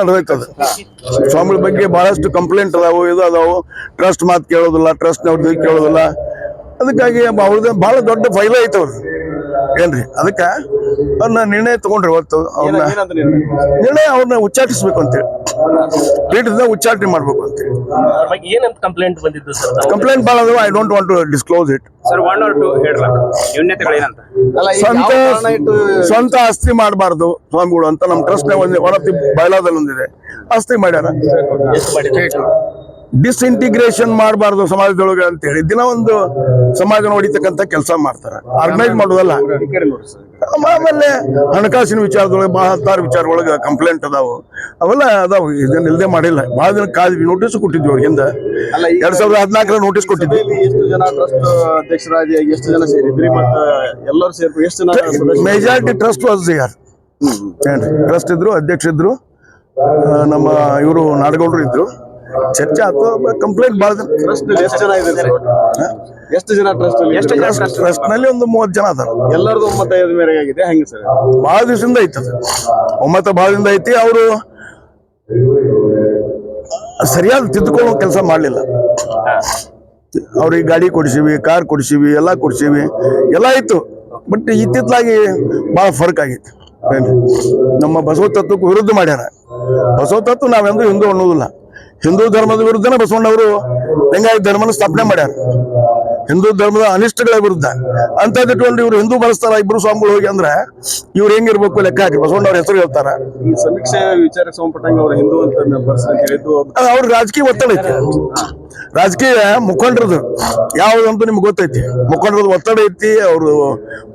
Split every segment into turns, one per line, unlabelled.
ನಡೆದೈತದ. ಸ್ವಾಮಿಗಳ ಬಗ್ಗೆ ಬಹಳಷ್ಟು ಕಂಪ್ಲೇಂಟ್ ಅದಾವು, ಇದು ಅದಾವು. ಟ್ರಸ್ಟ್ ಮಾತು ಕೇಳೋದಿಲ್ಲ ಟ್ರಸ್ಟ್ನವ್ರದ್ದು ಕೇಳೋದಿಲ್ಲ. ಅದಕ್ಕಾಗಿ ಅವ್ರದ್ದು ಬಹಳ ದೊಡ್ಡ ಫೈಲ್ ಐತೆ ಅವ್ರದ್ದು ಏನ್ರಿ ಅದಕ್ಕೆ ಅವ್ರನ್ನ ನಿರ್ಣಯ ತಗೊಂಡ್ರಿ ಇವತ್ತು ಅವ್ರನ್ನ
ನಿರ್ಣಯ?
ನಿರ್ಣಯ ಅವ್ರನ್ನ ಉಚ್ಚಾಟಿಸ್ಬೇಕು ಅಂತೇಳಿ. ಪೀಠದಿಂದ ಉಚ್ಚಾಟನೆ ಮಾಡ್ಬೇಕು ಅಂತೇಳಿ.
ಏನಂತ ಕಂಪ್ಲೇಂಟ್ ಬಂದಿದ್ದು ಸರ್
ಕಂಪ್ಲೇಂಟ್ ಭಾಳ ಅದಾವ I don't want to disclose it
sir one or two ನ್ಯೂನ್ಯತೆಗಳೇನಂತ
ಸ್ವಂತ ಸ್ವಂತ ಆಸ್ತಿ ಮಾಡಬಾರ್ದು ಸ್ವಾಮಿಗಳು ಅಂತ ನಮ್ಮ ಟ್ರಸ್ಟ್ ಒಂದು ಹೊರತಿ ಬಯಲಾದಲ್ಲಿ ಒಂದಿದೆ. ಆಸ್ತಿ ಮಾಡ್ಯಾರ. ಡಿಸ್ಇಂಟಿಗ್ರೇಷನ್ ಮಾಡಬಾರ್ದು ಸಮಾಜದೊಳಗೆ ಅಂತ ಹೇಳಿ ದಿನ ಒಂದು ಸಮಾಜ ಹೊಡಿತಕ್ಕಂತ ಕೆಲಸ ಮಾಡ್ತಾರೆ. ಆರ್ಗನೈಸ್ ಮಾಡೋದಲ್ಲ. ಆಮೇಲೆ ಹಣಕಾಸಿನ ವಿಚಾರದೊಳಗೆ ಭಾಳ ಹತ್ತಾರು ವಿಚಾರದೊಳಗೆ ಕಂಪ್ಲೇಂಟ್ ಅದಾವು. ಅವೆಲ್ಲ ಅದಾವು. ಇದನ್ನ ಇಲ್ಲದೆ ಮಾಡಿಲ್ಲ. ಬಹಳ ದಿನ ಕಾದ್ವಿ ನೋಟಿಸ್ ಕೊಟ್ಟಿದ್ವಿ ಅವ್ರಿಗಿಂದ
ಹಿಂದೆ.
ಎರಡ್ ಸಾವಿರದ ಹದಿನಾಲ್ಕರ ನೋಟಿಸ್ ಕೊಟ್ಟಿದ್ವಿ.
ಎಷ್ಟು ಜನ ಟ್ರಸ್ಟ್ ಅಧ್ಯಕ್ಷರಾಗಿ ಎಷ್ಟು ಜನ ಸೇರಿದ್ರಿ ಮತ್ತೆ ಎಲ್ಲರೂ ಸೇರಿ ಎಷ್ಟು ಜನ?
ಮೆಜಾರಿಟಿ ಟ್ರಸ್ಟ್ ವಾಸ್ ಯಾರ್ ಟ್ರಸ್ಟ್ ಇದ್ರು ಅಧ್ಯಕ್ಷ ಇದ್ರು. ನಮ್ಮ ಇವರು ನಾಡಗೌಡರು ಇದ್ರು. ಚರ್ಚೆ ಆಯ್ತು ಕಂಪ್ಲೇಂಟ್ ಭಾಳ ಜನ?
ಟ್ರಸ್ಟ್ ಎಷ್ಟು ಜನ ಇದ್ದಾರೆ? ಎಷ್ಟು ಜನ ಟ್ರಸ್ಟ್
ಎಷ್ಟು ಜನ
ಟ್ರಸ್ಟ್ನಲ್ಲಿ ಒಂದು ಮೂವತ್ತು ಜನ ಅದಾರ.
ಎಲ್ಲರದು ಒಮ್ಮತದ ಮೇರೆಗೆ ಆಗಿದೆ ಹೆಂಗೆ ಸರ್?
ಬಹಳ ದಿವಸದಿಂದ ಐತಿ ಅದು. ಒಮ್ಮತ ಬಹಳ ದಿನ ಐತಿ ಅವರು ಸರಿಯಾದ ತಿದ್ದುಕೊಳ್ಳೋ ಕೆಲಸ ಮಾಡಲಿಲ್ಲ. ಅವ್ರಿಗೆ ಗಾಡಿ ಕೊಡಿಸಿವಿ ಕಾರ್ ಕೊಡಿಸಿವಿ ಎಲ್ಲ ಕೊಡಿಸಿವಿ ಎಲ್ಲ ಇತ್ತು. ಬಟ್ ಇತ್ತಿತ್ತಲಾಗಿ ಭಾಳ ಫರ್ಕ್ ಆಗಿತ್ತು. ನಮ್ಮ ಬಸವ ತತ್ವಕ್ಕೆ ವಿರುದ್ಧ ಮಾಡ್ಯಾರ. ಬಸವ ತತ್ವ ನಾವೆಂದೂ ಹಿಂದೂ ಅನ್ನೋದಿಲ್ಲ ಹಿಂದೂ ಧರ್ಮದ ವಿರುದ್ಧನೇ ಬಸವಣ್ಣವರು ಲಿಂಗಾಯತ ಧರ್ಮನ ಸ್ಥಾಪನೆ ಮಾಡ್ಯಾರ. ಹಿಂದೂ ಧರ್ಮದ ಅನಿಷ್ಟಗಳ ವಿರುದ್ಧ. ಅಂತ ಇಟ್ಕೊಂಡು ಇವ್ರು ಹಿಂದೂ ಬಳಸ್ತಾರ ಇಬ್ರು ಸ್ವಾಮಿಗಳು ಹೋಗಿ ಅಂದ್ರೆ ಇವ್ರು ಹೆಂಗಿರ್ಬೇಕು ಲೆಕ್ಕ ಹಾಕಿ. ಬಸವಣ್ಣವ್ರ ಹೆಸರು ಹೇಳ್ತಾರ.
ಈ ಸಮೀಕ್ಷೆ ವಿಚಾರಕ್ಕೆ ಸಂಬಂಧಪಟ್ಟಂಗೆ ಅವರು ಹಿಂದೂ ಅಂತ ಮೆಂಬರ್ಸ್ ಅಂತ ಹೇಳಿದ್ದು
ಅದು ಅವ್ರ ರಾಜಕೀಯ ಒತ್ತಡ ಐತಿ. ರಾಜಕೀಯ ಮುಖಂಡರದು ಯಾವ್ದಂತೂ ನಿಮ್ಗೆ ಗೊತ್ತೈತಿ. ಮುಖಂಡರದ್ದು ಒತ್ತಡ ಐತಿ ಅವರು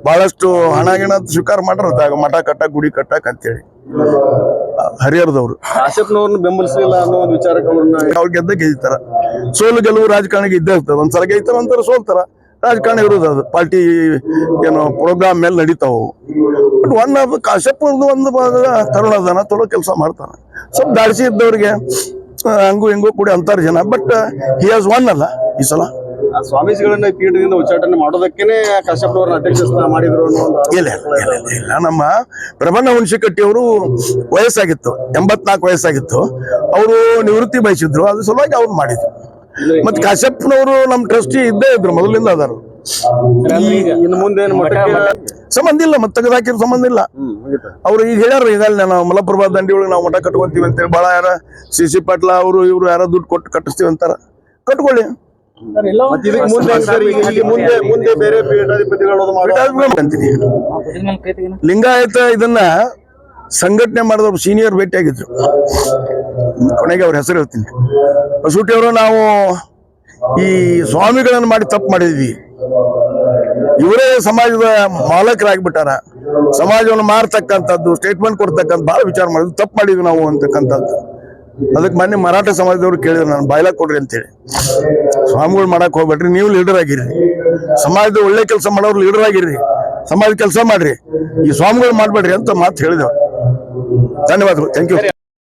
ಬಹಳಷ್ಟು ಹಣ ಗಿಣ ಸ್ವೀಕಾರ ಮಾಡ್ರ ಮಠ ಕಟ್ಟ ಗುಡಿ ಕಟ್ಟಕ್ ಅಂತೇಳಿ. ಹರಿಹರದವ್ರು.
ಕಾಶ್ಯಪ್ನವ್ರನ್ನ ಬೆಂಬಲಿಸಲಿಲ್ಲ ಅನ್ನೋ ಒಂದು ವಿಚಾರಕ್ಕೆ ಅವ್ರನ್ನ
ಅವ್ರು ಗೆದ್ದ ಗೆಲ್ತಾರ ಸೋಲು ಗೆಲುವು ರಾಜಕಾರಣಿಗೆ ಇದ್ದೇ ಇರ್ತದೆ. ಒಂದ್ಸಲ ಗೆಲ್ತಾರ ಒಂಥರ ಸೋಲ್ತಾರ. ರಾಜಕಾರಣ ಇರೋದು ಅದು. ಪಾರ್ಟಿ ಏನು ಪ್ರೋಗ್ರಾಮ್ ಮೇಲೆ ನಡೀತಾವು ಬಟ್ ಒನ್ ಆಫ್ ಕಾಶ್ಯಪ್ ಒಂದು ತರುಣ ಅದಾನ ಚಲೋ ಕೆಲಸ ಮಾಡ್ತಾನೆ. ಸ್ವಲ್ಪ ದಾಡಿಸಿ ಇದ್ದವ್ರಿಗೆ ಹಂಗು ಹಂಗೂ ಹಿಂಗೂ ಅಂತಾರ ಜನ. ಬಟ್ ಹಿ ಹಾಸ್ ಒನ್ ಅಲ್ಲ ಈ ಸಲ.
ಆ ಸ್ವಾಮೀಜಿಗಳನ್ನ ಈ ಪೀಠದಿಂದ ಉಚ್ಚಾಟನೆ ಮಾಡೋದಕ್ಕೇನೆ ಕಾಶ್ಯಪ್ನವ್ರನ್ನ ಅಧ್ಯಕ್ಷ ಸ್ಥಾನ ಮಾಡಿದ್ರು ಅನ್ನೋ ಒಂದು ಆರೋಪ
ಇಲ್ಲ ಇಲ್ಲ, ಇಲ್ಲ, ಇಲ್ಲ, ಇಲ್ಲ. ನಮ್ಮ ಬ್ರಹ್ಮಣ್ಣ ಹುಣಸಿಕಟ್ಟಿ ಅವರು ವಯಸ್ಸಾಗಿತ್ತು ಎಂಬತ್ನಾಲ್ಕು ವಯಸ್ಸಾಗಿತ್ತು. ಅವರು ನಿವೃತ್ತಿ ಬಯಸಿದ್ರು ಅದ್ರ ಸಲುವಾಗಿ ಅವ್ರು ಮಾಡಿದ್ರು. ಮತ್ತೆ ಕಾಶ್ಯಪ್ನವರು ನಮ್ಮ ಟ್ರಸ್ಟಿ ಇದ್ದೇ ಇದ್ರು ಮೊದಲಿಂದ ಅದಾರು.
ಇನ್ನು ಮುಂದೆ ಏನು ಮಠಕ್ಕೆ
ಸಂಬಂಧ ಇಲ್ಲ ಮತ್ತೆ ತೆಗೆದಾಕಿರೋ ಸಂಬಂಧ ಇಲ್ಲ.
ಹ್ಮ್ ಮುಗೀತು.
ಅವ್ರು ಈಗ ಹೇಳ್ಯಾರ ಈಗ ಅಲ್ಲಿ ನಾವು ಮಲಪ್ರಭಾ ದಂಡಿ ಒಳಗೆ ನಾವು ಮಠ ಕಟ್ಕೊಂತೀವಿ ಅಂತೇಳಿ ಭಾಳ ಯಾರ ಸಿ ಸಿ ಪಾಟ್ಲ ಅವರು ಇವರು ಯಾರೋ ದುಡ್ಡು ಕೊಟ್ಟು ಕಟ್ಟಿಸ್ತೀವಿ ಅಂತಾರ. ಕಟ್ಕೊಳ್ಳಿ. ಲಿಂಗಾಯತ ಇದನ್ನ ಸಂಘಟನೆ ಮಾಡಿದವ್ರು ಸೀನಿಯರ್ ಭೇಟಿ ಆಗಿದ್ರು ಕೊನೆಗೆ ಅವ್ರ ಹೆಸರು ಹೇಳ್ತೀನಿ. ಬಸೂಟಿ ಅವರು ನಾವು ಈ ಸ್ವಾಮಿಗಳನ್ನು ಮಾಡಿ ತಪ್ಪು ಮಾಡಿದ್ವಿ ಇವರೇ ಸಮಾಜದ ಮಾಲಕರಾಗ್ಬಿಟ್ಟಾರ. ಸಮಾಜವನ್ನು ಮಾರತಕ್ಕಂಥದ್ದು ಸ್ಟೇಟ್ಮೆಂಟ್ ಕೊಡ್ತಕ್ಕಂಥ ಭಾಳ ವಿಚಾರ ಮಾಡಿದ್ವಿ ತಪ್ಪು ಮಾಡಿದ್ವಿ ನಾವು ಅಂತಕ್ಕಂಥದ್ದು. ಅದಕ್ಕೆ ಮೊನ್ನೆ ಮರಾಠ ಸಮಾಜದವ್ರು ಕೇಳಿದ್ರು ನಾನು ಬಾಯ್ಲಾಕ್ ಕೊಡ್ರಿ ಅಂತೇಳಿ. ಸ್ವಾಮಿಗಳು ಮಾಡಕ್ ಹೋಗ್ಬೇಡ್ರಿ, ನೀವು ಲೀಡರ್ ಆಗಿರ್ರಿ ಸಮಾಜದ ಒಳ್ಳೆ ಕೆಲಸ ಮಾಡೋರು ಲೀಡರ್ ಆಗಿರ್ರಿ ಸಮಾಜ ಕೆಲಸ ಮಾಡ್ರಿ. ಈ ಸ್ವಾಮಿಗಳು ಮಾಡ್ಬೇಡ್ರಿ ಅಂತ ಮಾತು ಹೇಳಿದೆವು. ಧನ್ಯವಾದಗಳು. Thank you